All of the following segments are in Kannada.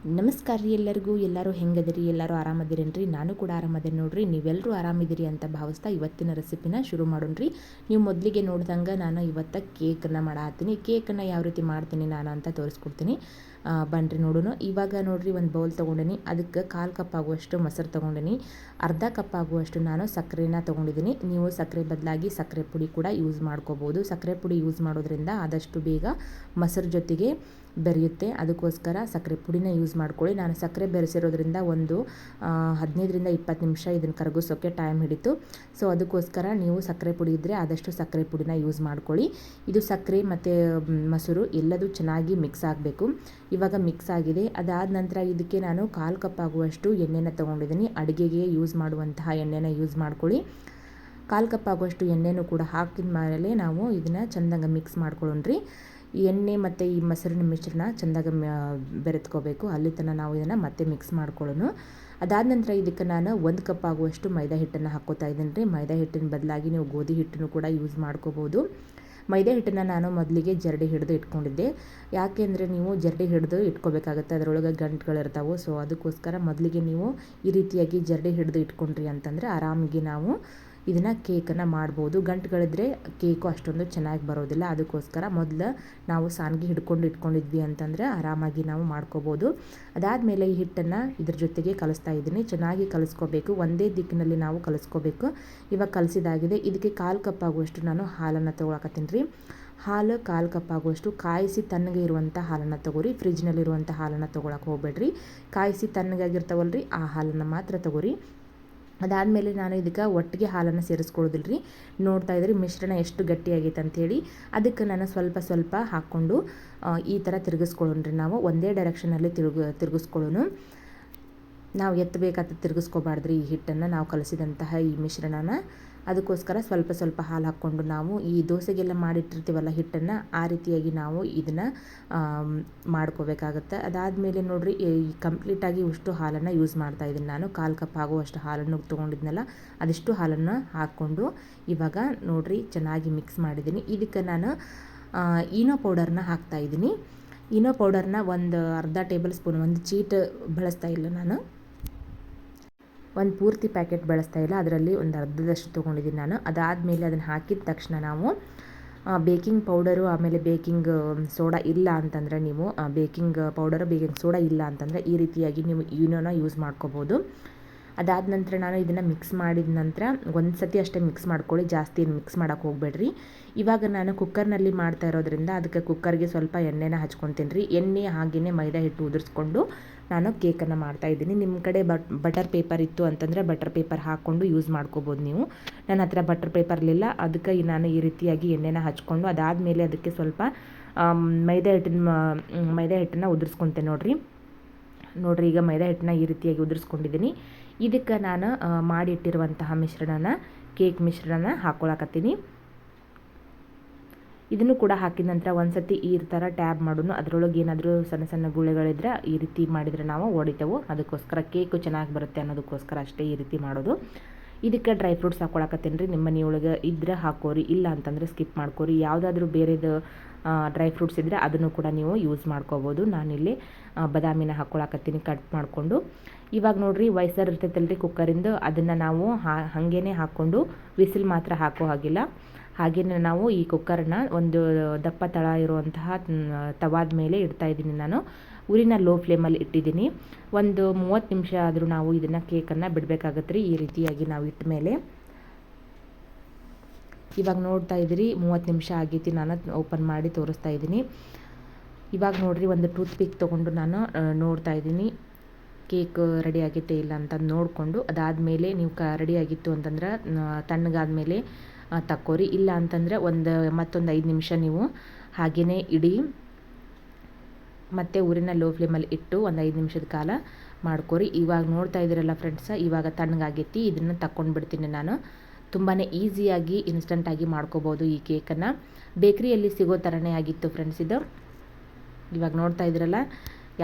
ನಮಸ್ಕಾರ ರೀ ಎಲ್ಲರಿಗೂ. ಎಲ್ಲರೂ ಹೆಂಗದಿರಿ? ಎಲ್ಲರೂ ಆರಾಮದಿರೇನ್ರಿ? ನಾನು ಕೂಡ ಆರಾಮದೇನೆ ನೋಡ್ರಿ. ನೀವೆಲ್ಲರೂ ಆರಾಮಿದ್ದೀರಿ ಅಂತ ಭಾವಿಸ್ತಾ ಇವತ್ತಿನ ರೆಸಿಪಿನ ಶುರು ಮಾಡೋಣ್ರಿ ನೀವು ಮೊದಲಿಗೆ ನೋಡ್ದಂಗೆ ನಾನು ಇವತ್ತು ಕೇಕನ್ನು ಮಾಡಾತೀನಿ ಕೇಕನ್ನು ಯಾವ ರೀತಿ ಮಾಡ್ತೀನಿ ನಾನು ಅಂತ ತೋರಿಸ್ಕೊಡ್ತೀನಿ. ಬನ್ರಿ ನೋಡೋಣ ಇವಾಗ ನೋಡ್ರಿ ಒಂದು ಬೌಲ್ ತೊಗೊಂಡಿನಿ. ಅದಕ್ಕೆ ಕಾಲು ಕಪ್ ಆಗುವಷ್ಟು ಮೊಸರು ತೊಗೊಂಡಿನಿ. ಅರ್ಧ ಕಪ್ ಆಗುವಷ್ಟು ನಾನು ಸಕ್ಕರೆನ ತೊಗೊಂಡಿದ್ದೀನಿ ನೀವು ಸಕ್ಕರೆ ಬದಲಾಗಿ ಸಕ್ಕರೆ ಪುಡಿ ಕೂಡ ಯೂಸ್ ಮಾಡ್ಕೋಬೋದು. ಸಕ್ಕರೆ ಪುಡಿ ಯೂಸ್ ಮಾಡೋದ್ರಿಂದ ಆದಷ್ಟು ಬೇಗ ಮೊಸರು ಜೊತೆಗೆ ಬೆರೆಯುತ್ತೆ. ಅದಕ್ಕೋಸ್ಕರ ಸಕ್ಕರೆ ಪುಡಿನ ಯೂಸ್ ಮಾಡ್ಕೊಳ್ಳಿ. ನಾನು ಸಕ್ಕರೆ ಬೆರೆಸಿರೋದ್ರಿಂದ ಒಂದು ಹದಿನೈದರಿಂದ ಇಪ್ಪತ್ತು ನಿಮಿಷ ಇದನ್ನು ಕರಗಿಸೋಕ್ಕೆ ಟೈಮ್ ಹಿಡಿತು. ಸೊ ಅದಕ್ಕೋಸ್ಕರ ನೀವು ಸಕ್ಕರೆ ಪುಡಿ ಇದ್ದರೆ ಆದಷ್ಟು ಸಕ್ಕರೆ ಪುಡಿನ ಯೂಸ್ ಮಾಡ್ಕೊಳ್ಳಿ. ಇದು ಸಕ್ಕರೆ ಮತ್ತು ಮೊಸರು ಎಲ್ಲದೂ ಚೆನ್ನಾಗಿ ಮಿಕ್ಸ್ ಆಗಬೇಕು. ಇವಾಗ ಮಿಕ್ಸ್ ಆಗಿದೆ. ಅದಾದ ನಂತರ ಇದಕ್ಕೆ ನಾನು ಕಾಲು ಕಪ್ ಆಗುವಷ್ಟು ಎಣ್ಣೆನ ತೊಗೊಂಡಿದ್ದೀನಿ. ಅಡುಗೆಗೆ ಯೂಸ್ ಮಾಡುವಂತಹ ಎಣ್ಣೆನ ಯೂಸ್ ಮಾಡ್ಕೊಳ್ಳಿ. ಕಾಲು ಕಪ್ ಆಗುವಷ್ಟು ಎಣ್ಣೆನೂ ಕೂಡ ಹಾಕಿದ ಮೇಲೆ ನಾವು ಇದನ್ನು ಚೆಂದಂಗೆ ಮಿಕ್ಸ್ ಮಾಡ್ಕೊಳ್ಳೋಣ್ರಿ. ಎಣ್ಣೆ ಮತ್ತು ಈ ಮೊಸರಿನ ಮಿಶ್ರಣ ಚೆಂದಾಗಿ ಬೆರೆತ್ಕೋಬೇಕು. ಅಲ್ಲಿ ತನಕ ನಾವು ಇದನ್ನು ಮತ್ತೆ ಮಿಕ್ಸ್ ಮಾಡ್ಕೊಳ್ಳೋಣ. ಅದಾದ ನಂತರ ಇದಕ್ಕೆ ನಾನು ಒಂದು ಕಪ್ ಆಗುವಷ್ಟು ಮೈದಾ ಹಿಟ್ಟನ್ನು ಹಾಕೋತಾ ಇದ್ದೀನಿ ರೀ. ಮೈದಾ ಹಿಟ್ಟಿನ ಬದಲಾಗಿ ನೀವು ಗೋಧಿ ಹಿಟ್ಟನ್ನು ಕೂಡ ಯೂಸ್ ಮಾಡ್ಕೋಬೋದು. ಮೈದಾ ಹಿಟ್ಟನ್ನು ನಾನು ಮೊದಲಿಗೆ ಜರಡಿ ಹಿಡಿದು ಇಟ್ಕೊಂಡಿದ್ದೆ. ಯಾಕೆಂದರೆ ನೀವು ಜರಡಿ ಹಿಡಿದು ಇಟ್ಕೋಬೇಕಾಗುತ್ತೆ. ಅದರೊಳಗೆ ಗಂಟುಗಳಿರ್ತಾವೆ ಸೊ ಅದಕ್ಕೋಸ್ಕರ ಮೊದಲಿಗೆ ನೀವು ಈ ರೀತಿಯಾಗಿ ಜರಡಿ ಹಿಡಿದು ಇಟ್ಕೊಂಡ್ರಿ ಅಂತಂದರೆ ಆರಾಮಾಗಿ ನಾವು ಇದನ್ನು ಕೇಕನ್ನು ಮಾಡ್ಬೋದು. ಗಂಟುಗಳಿದ್ರೆ ಕೇಕು ಅಷ್ಟೊಂದು ಚೆನ್ನಾಗಿ ಬರೋದಿಲ್ಲ. ಅದಕ್ಕೋಸ್ಕರ ಮೊದಲು ನಾವು ಸಾನ್ಗಿ ಹಿಡ್ಕೊಂಡು ಇಟ್ಕೊಂಡಿದ್ವಿ ಅಂತಂದರೆ ಆರಾಮಾಗಿ ನಾವು ಮಾಡ್ಕೋಬೋದು. ಅದಾದಮೇಲೆ ಈ ಹಿಟ್ಟನ್ನು ಇದ್ರ ಜೊತೆಗೆ ಕಲಿಸ್ತಾ ಇದ್ದೀನಿ. ಚೆನ್ನಾಗಿ ಕಲಿಸ್ಕೋಬೇಕು. ಒಂದೇ ದಿಕ್ಕಿನಲ್ಲಿ ನಾವು ಕಲಿಸ್ಕೋಬೇಕು. ಇವಾಗ ಕಲಿಸಿದಾಗಿದೆ. ಇದಕ್ಕೆ ಕಾಲು ಕಪ್ ಆಗುವಷ್ಟು ನಾನು ಹಾಲನ್ನು ತೊಗೊಳಕತ್ತೀನಿ. ರೀ ಹಾಲು ಕಾಲು ಕಪ್ ಆಗುವಷ್ಟು ಕಾಯಿಸಿ ತಣ್ಣಗೆ ಇರುವಂಥ ಹಾಲನ್ನು ತೊಗೋರಿ. ಫ್ರಿಜ್ನಲ್ಲಿರುವಂಥ ಹಾಲನ್ನು ತೊಗೊಳಕ್ಕೆ ಹೋಗ್ಬೇಡ್ರಿ. ಕಾಯಿಸಿ ತಣ್ಣಗಾಗಿರ್ತಾವಲ್ರಿ. ಆ ಹಾಲನ್ನು ಮಾತ್ರ ತೊಗೋರಿ. ಅದಾದಮೇಲೆ ನಾನು ಇದಕ್ಕೆ ಒಟ್ಟಿಗೆ ಹಾಲನ್ನು ಸೇರಿಸ್ಕೊಳ್ಳೋದಿಲ್ಲ ರೀ ನೋಡ್ತಾ ಇದ್ರಿ ಮಿಶ್ರಣ ಎಷ್ಟು ಗಟ್ಟಿಯಾಗೈತೆ ಅಂಥೇಳಿ. ಅದಕ್ಕೆ ನಾನು ಸ್ವಲ್ಪ ಸ್ವಲ್ಪ ಹಾಕ್ಕೊಂಡು ಈ ಥರ ತಿರುಗಿಸ್ಕೊಳ್ಳೋಣ್ರಿ ನಾವು. ಒಂದೇ ಡೈರೆಕ್ಷನಲ್ಲಿ ತಿರುಗ ತಿರುಗಿಸ್ಕೊಳ್ಳೋಣ ನಾವು ಎತ್ತಬೇಕಾದ ತಿರುಗಿಸ್ಕೋಬಾರ್ದ್ರಿ ಈ ಹಿಟ್ಟನ್ನು. ನಾವು ಕಲಸಿದಂತಹ ಈ ಮಿಶ್ರಣನ. ಅದಕ್ಕೋಸ್ಕರ ಸ್ವಲ್ಪ ಸ್ವಲ್ಪ ಹಾಲು ಹಾಕ್ಕೊಂಡು ನಾವು ಈ ದೋಸೆಗೆಲ್ಲ ಮಾಡಿಟ್ಟಿರ್ತೀವಲ್ಲ ಹಿಟ್ಟನ್ನು, ಆ ರೀತಿಯಾಗಿ ನಾವು ಇದನ್ನು ಮಾಡ್ಕೋಬೇಕಾಗತ್ತೆ. ಅದಾದಮೇಲೆ ನೋಡಿರಿ, ಈ ಕಂಪ್ಲೀಟಾಗಿ ಇಷ್ಟು ಹಾಲನ್ನು ಯೂಸ್ ಮಾಡ್ತಾ ಇದ್ದೀನಿ ನಾನು. ಕಾಲು ಕಪ್ ಆಗುವಷ್ಟು ಹಾಲನ್ನು ತೊಗೊಂಡಿದ್ನಲ್ಲ, ಅದಿಷ್ಟು ಹಾಲನ್ನು ಹಾಕ್ಕೊಂಡು ಇವಾಗ ನೋಡಿರಿ, ಚೆನ್ನಾಗಿ ಮಿಕ್ಸ್ ಮಾಡಿದ್ದೀನಿ. ಇದಕ್ಕೆ ನಾನು ಈನೋ ಪೌಡರ್ನ ಹಾಕ್ತಾಯಿದ್ದೀನಿ ಈನೋ ಪೌಡರ್ನ ಒಂದು ಅರ್ಧ ಟೇಬಲ್ ಸ್ಪೂನ್, ಒಂದು ಚೀಟ್ ಬಳಸ್ತಾ ಇಲ್ಲ ನಾನು. ಒಂದು ಪೂರ್ತಿ ಪ್ಯಾಕೆಟ್ ಬಳಸ್ತಾ ಇಲ್ಲ. ಅದರಲ್ಲಿ ಒಂದು ಅರ್ಧದಷ್ಟು ತೊಗೊಂಡಿದ್ದೀನಿ ನಾನು. ಅದಾದಮೇಲೆ ಅದನ್ನು ಹಾಕಿದ ತಕ್ಷಣ ನಾವು ಬೇಕಿಂಗ್ ಪೌಡರು, ಆಮೇಲೆ ಬೇಕಿಂಗ್ ಸೋಡಾ ಇಲ್ಲ ಅಂತಂದರೆ ನೀವು ಬೇಕಿಂಗ್ ಪೌಡರು, ಬೇಕಿಂಗ್ ಸೋಡಾ ಇಲ್ಲ ಅಂತಂದರೆ ಈ ರೀತಿಯಾಗಿ ನೀವು ಯೂನೋನ ಯೂಸ್ ಮಾಡ್ಕೋಬೋದು. ಅದಾದ ನಂತರ ನಾನು ಇದನ್ನು ಮಿಕ್ಸ್ ಮಾಡಿದ ನಂತರ ಒಂದು ಸತಿ ಅಷ್ಟೇ ಮಿಕ್ಸ್ ಮಾಡ್ಕೊಳ್ಳಿ. ಜಾಸ್ತಿ ಮಿಕ್ಸ್ ಮಾಡೋಕ್ಕೆ ಹೋಗಬೇಡ್ರಿ. ಇವಾಗ ನಾನು ಕುಕ್ಕರ್ನಲ್ಲಿ ಮಾಡ್ತಾ ಇರೋದ್ರಿಂದ ಅದಕ್ಕೆ ಕುಕ್ಕರ್ಗೆ ಸ್ವಲ್ಪ ಎಣ್ಣೆನ ಹಚ್ಕೊತೀನಿ ರೀ. ಎಣ್ಣೆ ಹಾಗೆಯೇ ಮೈದಾ ಹಿಟ್ಟು ಉದುರಿಸ್ಕೊಂಡು ನಾನು ಕೇಕನ್ನು ಮಾಡ್ತಾಯಿದ್ದೀನಿ ನಿಮ್ಮ ಕಡೆ ಬಟ್, ಬಟರ್ ಪೇಪರ್ ಇತ್ತು ಅಂತಂದರೆ ಬಟರ್ ಪೇಪರ್ ಹಾಕ್ಕೊಂಡು ಯೂಸ್ ಮಾಡ್ಕೋಬೋದು ನೀವು. ನನ್ನ ಹತ್ರ ಬಟರ್ ಪೇಪರ್ ಇಲ್ಲ ಅದಕ್ಕೆ ನಾನು ಈ ರೀತಿಯಾಗಿ ಎಣ್ಣೆನ ಹಚ್ಕೊಂಡು ಅದಾದಮೇಲೆ ಅದಕ್ಕೆ ಸ್ವಲ್ಪ ಮೈದಾ ಹಿಟ್ಟಿನ ಮೈದಾ ಹಿಟ್ಟನ್ನು ಉದುರಿಸ್ಕೊತೇನೆ ನೋಡಿರಿ. ನೋಡಿರಿ ಈಗ ಮೈದಾ ಹಿಟ್ಟನ್ನ ಈ ರೀತಿಯಾಗಿ ಉದುರಿಸ್ಕೊಂಡಿದ್ದೀನಿ. ಇದಕ್ಕೆ ನಾನು ಮಾಡಿಟ್ಟಿರುವಂತಹ ಮಿಶ್ರಣನ, ಕೇಕ್ ಮಿಶ್ರಣನ ಹಾಕ್ಕೊಳಕತ್ತೀನಿ ಇದನ್ನು ಕೂಡ ಹಾಕಿದ ನಂತರ ಒಂದು ಸತಿ ಈ ಥರ ಟ್ಯಾಬ್ ಮಾಡೋಣ. ಅದರೊಳಗೆ ಏನಾದರೂ ಸಣ್ಣ ಸಣ್ಣ ಗುಳೆಗಳಿದ್ರೆ ಈ ರೀತಿ ಮಾಡಿದರೆ ನಾವು ಹೊಡಿತೇವೆ. ಅದಕ್ಕೋಸ್ಕರ ಕೇಕು ಚೆನ್ನಾಗಿ ಬರುತ್ತೆ ಅನ್ನೋದಕ್ಕೋಸ್ಕರ ಅಷ್ಟೇ ಈ ರೀತಿ ಮಾಡೋದು. ಇದಕ್ಕೆ ಡ್ರೈ ಫ್ರೂಟ್ಸ್ ಹಾಕ್ಕೊಳಕತ್ತೇನೆ ರೀ. ನಿಮ್ಮ ಮನೆಯೊಳಗೆ ಇದ್ರೆ ಹಾಕೋರಿ. ಇಲ್ಲ ಅಂತಂದರೆ ಸ್ಕಿಪ್ ಮಾಡ್ಕೋರಿ. ಯಾವುದಾದ್ರೂ ಬೇರೆದು ಡ್ರೈ ಫ್ರೂಟ್ಸ್ ಇದ್ದರೆ ಅದನ್ನು ಕೂಡ ನೀವು ಯೂಸ್ ಮಾಡ್ಕೋಬೋದು. ನಾನಿಲ್ಲಿ ಬದಾಮಿನ ಹಾಕ್ಕೊಳಕತ್ತೀನಿ ಕಟ್ ಮಾಡಿಕೊಂಡು. ಇವಾಗ ನೋಡಿರಿ ವಯಸ್ಸರ್ ಇರ್ತೈತಲ್ರಿ ಕುಕ್ಕರಿಂದು ಅದನ್ನು ನಾವು ಹಾ, ಹಾಗೇನೆ ಹಾಕ್ಕೊಂಡು, ವಿಸಿಲ್ ಮಾತ್ರ ಹಾಕೋ ಹಾಗಿಲ್ಲ. ಹಾಗೆಯೇ ನಾವು ಈ ಕುಕ್ಕರನ್ನ ಒಂದು ದಪ್ಪ ತಳ ಇರುವಂತಹ ತವಾದ ಮೇಲೆ ಇಡ್ತಾ ಇದ್ದೀನಿ ನಾನು. ಊರಿನ ಲೋ ಫ್ಲೇಮಲ್ಲಿ ಇಟ್ಟಿದ್ದೀನಿ. ಒಂದು ಮೂವತ್ತು ನಿಮಿಷ ಆದರೂ ನಾವು ಇದನ್ನು ಕೇಕನ್ನು ಬಿಡಬೇಕಾಗತ್ತೆ ಈ ರೀತಿಯಾಗಿ ನಾವು ಇಟ್ಟ ಮೇಲೆ. ಇವಾಗ ನೋಡ್ತಾ ಇದ್ದೀರಿ, ಮೂವತ್ತು ನಿಮಿಷ ಆಗೈತಿ ನಾನು ಓಪನ್ ಮಾಡಿ ತೋರಿಸ್ತಾ ಇದ್ದೀನಿ. ಇವಾಗ ನೋಡಿರಿ, ಒಂದು ಟೂತ್ ಪಿಕ್ ತೊಗೊಂಡು ನಾನು ನೋಡ್ತಾ ಇದ್ದೀನಿ. ಕೇಕ್ ರೆಡಿ ಆಗೈತೆ ಇಲ್ಲ ಅಂತ ನೋಡಿಕೊಂಡು, ಅದಾದಮೇಲೆ ನೀವು ಕ, ರೆಡಿ ಆಗಿತ್ತು ಅಂತಂದ್ರೆ ತಣ್ಣಗಾದ್ಮೇಲೆ ತಕ್ಕೋರಿ. ಇಲ್ಲ ಅಂತಂದರೆ ಒಂದು ಮತ್ತೊಂದು ಐದು ನಿಮಿಷ ನೀವು ಹಾಗೆಯೇ ಇಡಿ. ಮತ್ತು ಊರಿನ ಲೋ ಫ್ಲೇಮಲ್ಲಿ ಇಟ್ಟು ಒಂದು ಐದು ನಿಮಿಷದ ಕಾಲ ಮಾಡ್ಕೊರಿ. ಇವಾಗ ನೋಡ್ತಾ ಇದ್ದೀರಲ್ಲ ಫ್ರೆಂಡ್ಸ ಇವಾಗ ತಣ್ಣಗಾಗೈತಿ, ಇದನ್ನು ತಕ್ಕೊಂಡು ಬಿಡ್ತೀನಿ ನಾನು. ತುಂಬಾ ಈಸಿಯಾಗಿ ಇನ್ಸ್ಟಂಟಾಗಿ ಮಾಡ್ಕೋಬೋದು ಈ ಕೇಕನ್ನು. ಬೇಕ್ರಿಯಲ್ಲಿ ಸಿಗೋ ಥರನೇ ಆಗಿತ್ತು ಫ್ರೆಂಡ್ಸ್ ಇದು. ಇವಾಗ ನೋಡ್ತಾ ಇದ್ದೀರಲ್ಲ,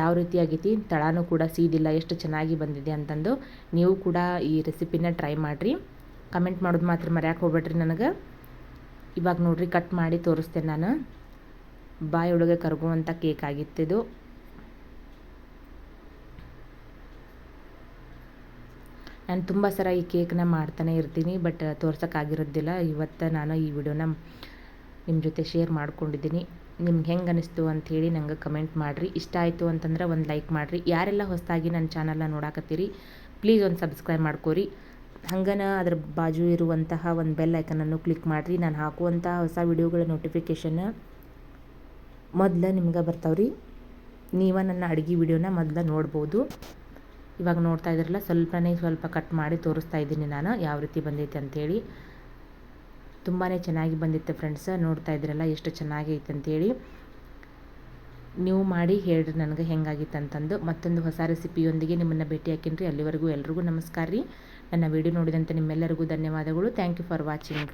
ಯಾವ ರೀತಿ ಆಗೈತಿ? ತಳಾನೂ ಕೂಡ ಸೀದಿಲ್ಲ ಎಷ್ಟು ಚೆನ್ನಾಗಿ ಬಂದಿದೆ ಅಂತಂದು. ನೀವು ಕೂಡ ಈ ರೆಸಿಪಿನ ಟ್ರೈ ಮಾಡಿರಿ. ಕಮೆಂಟ್ ಮಾಡೋದು ಮಾತ್ರ ಮರ್ಯಾಕೆ ಹೋಗ್ಬೇಡ್ರಿ ನನಗೆ. ಇವಾಗ ನೋಡ್ರಿ ಕಟ್ ಮಾಡಿ ತೋರಿಸ್ತೇನೆ ನಾನು. ಬಾಯೊಳಗೆ ಕರ್ಗುವಂಥ ಕೇಕ್ ಆಗಿತ್ತು ಇದು. ನಾನು ತುಂಬ ಸರ ಈ ಕೇಕ್ನ ಮಾಡ್ತಾನೆ ಇರ್ತೀನಿ, ಬಟ್ ತೋರ್ಸೋಕ್ಕಾಗಿರೋದಿಲ್ಲ ಇವತ್ತು ನಾನು ಈ ವಿಡಿಯೋನ ನಿಮ್ಮ ಜೊತೆ ಶೇರ್ ಮಾಡ್ಕೊಂಡಿದ್ದೀನಿ. ನಿಮ್ಗೆ ಹೆಂಗೆ ಅನಿಸ್ತು ಅಂಥೇಳಿ ನಂಗೆ ಕಮೆಂಟ್ ಮಾಡಿರಿ. ಇಷ್ಟ ಆಯಿತು ಅಂತಂದ್ರೆ ಒಂದು ಲೈಕ್ ಮಾಡಿರಿ. ಯಾರೆಲ್ಲ ಹೊಸದಾಗಿ ನನ್ನ ಚಾನಲ್ನ ನೋಡಾಕತ್ತೀರಿ, ಪ್ಲೀಸ್ ಒಂದು ಸಬ್ಸ್ಕ್ರೈಬ್ ಮಾಡ್ಕೋರಿ. ಹಂಗನ ಅದ್ರ ಬಾಜು ಇರುವಂತಹ ಒಂದು ಬೆಲ್ ಐಕನನ್ನು ಕ್ಲಿಕ್ ಮಾಡಿರಿ. ನಾನು ಹಾಕುವಂತಹ ಹೊಸ ವಿಡಿಯೋಗಳ ನೋಟಿಫಿಕೇಷನ್ ಮೊದಲು ನಿಮ್ಗೆ ಬರ್ತಾವ್ರಿ. ನೀವು ನನ್ನ ಅಡುಗೆ ವಿಡಿಯೋನ ಮೊದಲು ನೋಡ್ಬೋದು. ಇವಾಗ ನೋಡ್ತಾ ಇದ್ರಲ್ಲ, ಸ್ವಲ್ಪನೇ ಸ್ವಲ್ಪ ಕಟ್ ಮಾಡಿ ತೋರಿಸ್ತಾ ಇದ್ದೀನಿ ನಾನು, ಯಾವ ರೀತಿ ಬಂದೈತೆ ಅಂಥೇಳಿ ತುಂಬಾ ಚೆನ್ನಾಗಿ ಬಂದಿತ್ತು ಫ್ರೆಂಡ್ಸ್ ನೋಡ್ತಾ ಇದ್ರಲ್ಲ ಎಷ್ಟು ಚೆನ್ನಾಗೈತೆ ಅಂಥೇಳಿ ನೀವು ಮಾಡಿ ಹೇಳ್ರಿ ನನಗೆ ಹೆಂಗಾಗಿತ್ತು ಅಂತಂದು ಮತ್ತೊಂದು ಹೊಸ ರೆಸಿಪಿಯೊಂದಿಗೆ ನಿಮ್ಮನ್ನು ಭೇಟಿ ಹಾಕಿನ್ರಿ. ಅಲ್ಲಿವರೆಗೂ ಎಲ್ರಿಗೂ ನಮಸ್ಕಾರ ರೀ. ನನ್ನ ವಿಡಿಯೋ ನೋಡಿದಂತೆ ನಿಮ್ಮೆಲ್ಲರಿಗೂ ಧನ್ಯವಾದಗಳು. Thank you for watching